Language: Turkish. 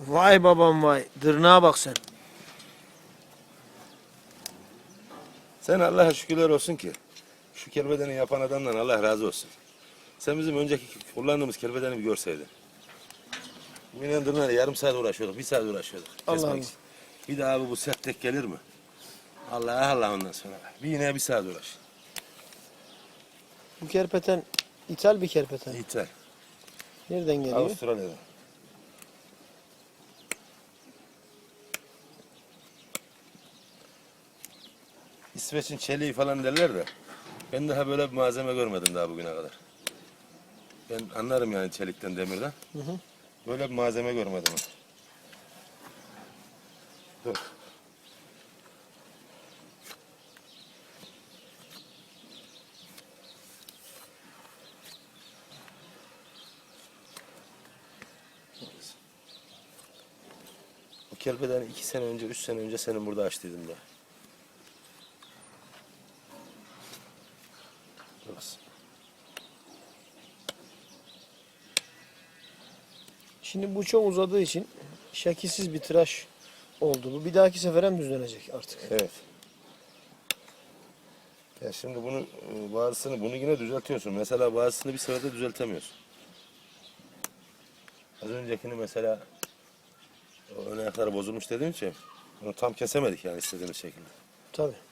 Vay babam vay. Dırnağa bak sen. Sen Allah'a şükürler olsun ki şu kelbedeni yapan adamdan Allah razı olsun. Sen bizim önceki kullandığımız kelbedeni bir görseydin. Bu inandırma yarım saat uğraşıyorduk, bir saat uğraşıyorduk. Allah Allah. Bir de abi bu sert tek gelir mi? Allah Allah ondan sonra. Bir ineğe bir saat uğraş. Bu kerpeten ithal bir kerpeten. Yeter. Nereden geliyor? Avustralya'da. İsveç'in çeliği falan derler de ben daha böyle bir malzeme görmedim daha bugüne kadar. Ben anlarım yani çelikten, demirden. Hı hı. Böyle bir malzeme görmedim. Dur. Kelbeden iki sene önce, üç sene önce senin burada açtıydım da. Şimdi bu çok uzadığı için şekilsiz bir tıraş oldu bu. Bir dahaki sefere mi düzlenecek artık? Evet. Ya şimdi bunu e, bazısını bunu yine düzeltiyorsun. Mesela bazısını bir seferde düzeltemiyorsun. Az öncekini mesela o ön ayakları bozulmuş dediğim için onu tam kesemedik yani istediğimiz şekilde. Tabii.